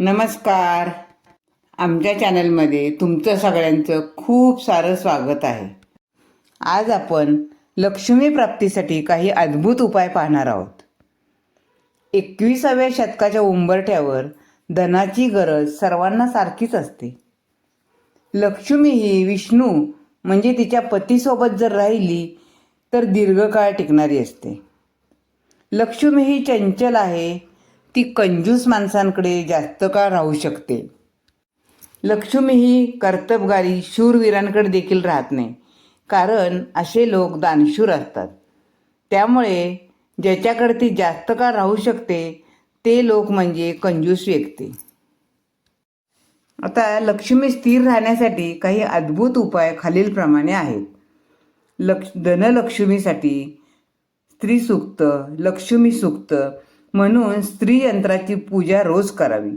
नमस्कार. आमच्या चॅनलमध्ये तुमचं सगळ्यांचं खूप सारं स्वागत आहे. आज आपण लक्ष्मी प्राप्तीसाठी काही अद्भुत उपाय पाहणार आहोत. एकविसाव्या शतकाच्या उंबरठ्यावर धनाची गरज सर्वांना सारखीच असते. लक्ष्मी ही विष्णू म्हणजे तिच्या पतीसोबत जर राहिली तर दीर्घकाळ टिकणारी असते. लक्ष्मी ही चंचल आहे ती कंजूस माणसांकडे जास्त काळ राहू शकते. लक्ष्मी ही कर्तबगारी शूरवीरांकडे देखील राहत नाही. कारण असे लोक दानशूर असतात. त्यामुळे ज्याच्याकडे ती जास्त काळ राहू शकते ते लोक म्हणजे कंजूस व्यक्ती. आता लक्ष्मी स्थिर राहण्यासाठी काही अद्भुत उपाय खालीलप्रमाणे आहेत. लक्ष धनलक्ष्मीसाठी स्त्री सूक्त लक्ष्मी सुक्त म्हणून स्त्री यंत्राची पूजा रोज करावी.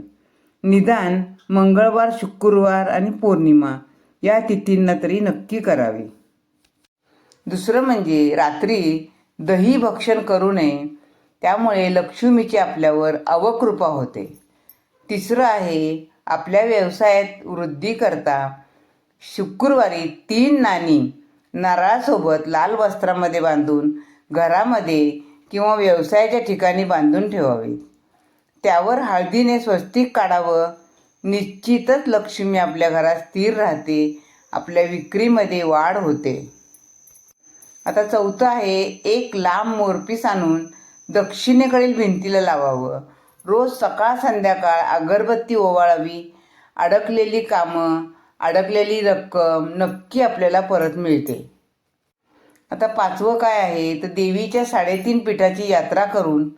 निदान मंगळवार शुक्रवार आणि पौर्णिमा या तिथींना तरी नक्की करावी. दुसरं म्हणजे रात्री दही भक्षण करू नये. त्यामुळे लक्ष्मीची आपल्यावर अवकृपा होते. तिसरं आहे आपल्या व्यवसायात वृद्धी करता. शुक्रवारी तीन नाणी नारळासोबत लाल वस्त्रामध्ये बांधून घरामध्ये किंवा व्यवसायाच्या ठिकाणी बांधून ठेवावी. त्यावर हळदीने स्वस्तिक काढावं. निश्चितच लक्ष्मी आपल्या घरात स्थिर राहते. आपल्या विक्रीमध्ये वाढ होते. आता चौथं आहे एक लांब मोरपीस आणून दक्षिणेकडील भिंतीला लावावं. रोज सकाळ संध्याकाळ अगरबत्ती ओवाळावी. अडकलेली कामं अडकलेली रक्कम नक्की आपल्याला परत मिळते. आता पाचवं काय आहे? तर देवीच्या साडेतीन पिठाची यात्रा करून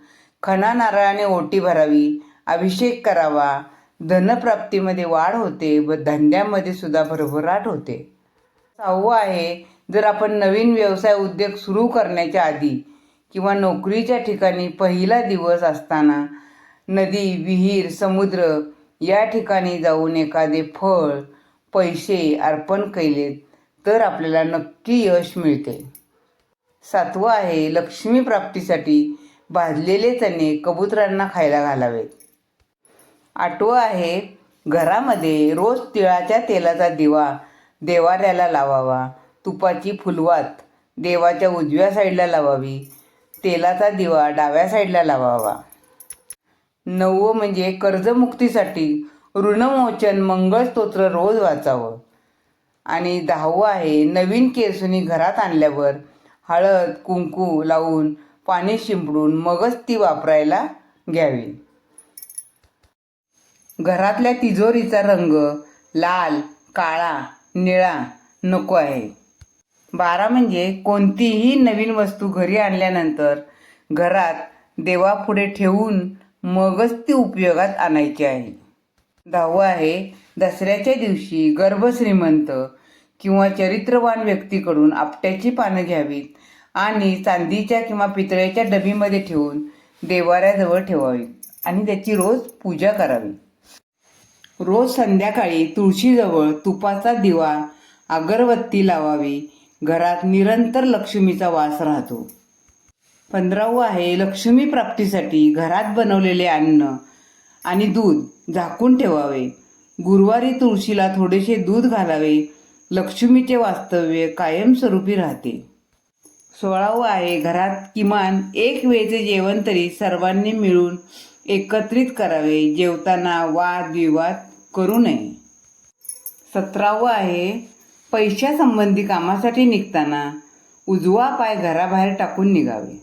खणा नारळाने ओटी भरावी अभिषेक करावा. धनप्राप्तीमध्ये वाढ होते व धंद्यामध्ये सुद्धा भरभराट होते. सहावं आहे जर आपण नवीन व्यवसाय उद्योग सुरू करण्याच्या आधी किंवा नोकरीच्या ठिकाणी पहिला दिवस असताना नदी विहीर समुद्र या ठिकाणी जाऊन एखादे फळ पैसे अर्पण केलेत तर आपल्याला नक्की यश मिळते. सातवं आहे लक्ष्मी प्राप्तीसाठी भाजलेले चणे कबुतरांना खायला घालावे. आठवं आहे घरामध्ये रोज तिळाच्या तेलाचा दिवा देवाऱ्याला लावावा. तुपाची फुलवात देवाच्या उजव्या साईडला लावावी. तेलाचा दिवा डाव्या साईडला लावावा. नववं म्हणजे कर्जमुक्तीसाठी ऋणमोचन मंगळस्तोत्र रोज वाचावं. आणि दहावं आहे नवीन केसुनी घरात आणल्यावर हळद कुंकू लावून पाणी शिंपडून मगच ती वापरायला घ्यावी. घरातल्या तिजोरीचा रंग लाल काळा निळा नको आहे. बारा म्हणजे कोणतीही नवीन वस्तू घरी आणल्यानंतर घरात देवापुढे ठेवून मगच ती उपयोगात आणायची आहे. दहावं आहे दसऱ्याच्या दिवशी गर्भश्रीमंत किंवा चरित्रवान व्यक्तीकडून आपट्याची पानं घ्यावीत आणि चांदीच्या किंवा पितळ्याच्या डबीमध्ये ठेवून देवाऱ्याजवळ ठेवावी आणि त्याची रोज पूजा करावी. रोज संध्याकाळी तुळशीजवळ तुपाचा दिवा अगरबत्ती लावावी. घरात निरंतर लक्ष्मीचा वास राहतो. पंधरावं आहे लक्ष्मी प्राप्तीसाठी घरात बनवलेले अन्न आणि दूध झाकून ठेवावे. गुरुवारी तुळशीला थोडेसे दूध घालावे. लक्ष्मीचे वास्तव्य कायमस्वरूपी राहते. सोळावं आहे घरात किमान एक वेळचे जेवण तरी सर्वांनी मिळून एकत्रित करावे. जेवताना वादविवाद करू नये. सतरावं आहे पैशासंबंधी कामासाठी निघताना उजवा पाय घराबाहेर टाकून निघावे.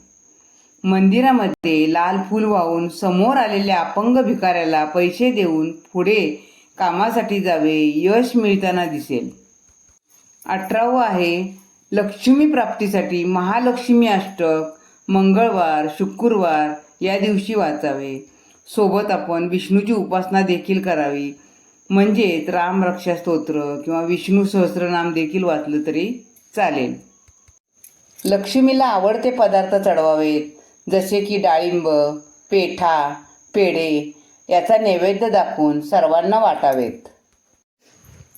मंदिरामध्ये लाल फूल वाहून समोर आलेल्या अपंग भिकाऱ्याला पैसे देऊन पुढे कामासाठी जावे यश मिळताना दिसेल. अठरावं आहे लक्ष्मी प्राप्तीसाठी महालक्ष्मी अष्टक मंगळवार शुक्रवार या दिवशी वाचावे. सोबत आपण विष्णूची उपासना देखील करावी. म्हणजेच राम रक्षा स्तोत्र किंवा विष्णू सहस्रनाम देखील वाचलं तरी चालेल. लक्ष्मीला आवडते पदार्थ चढवावेत जसे की डाळिंब पेठा पेढे याचा नैवेद्य दाखवून सर्वांना वाटावेत.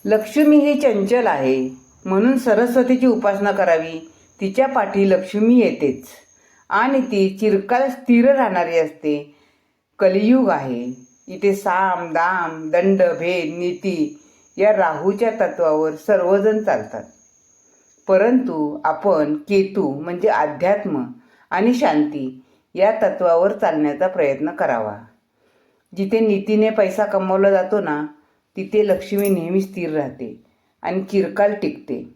लक्ष्मी ही चंचल आहे. म्हणून सरस्वतीची उपासना करावी. तिच्या पाठी लक्ष्मी येतेच. आणि ती चिरकाल स्थिर राहणारी असते. कलियुग आहे. इथे साम दाम दंड भेद नीती या राहूच्या तत्वावर सर्वजण चालतात. परंतु आपण केतू म्हणजे अध्यात्म आणि शांती या तत्वावर चालण्याचा प्रयत्न करावा. जिथे नीतीने पैसा कमवला जातो ना तिथे लक्ष्मी नेहमी स्थिर राहते. आणि चिरकाल टिकते.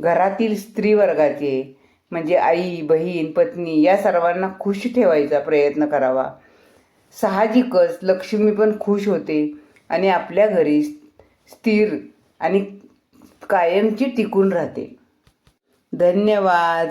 घरातील स्त्रीवर्गाचे म्हणजे आई बहीण पत्नी या सर्वांना खुश ठेवायचा प्रयत्न करावा. साहजिकच लक्ष्मी पण खुश होते आणि आपल्या घरी स्थिर आणि कायमची टिकून राहते. धन्यवाद.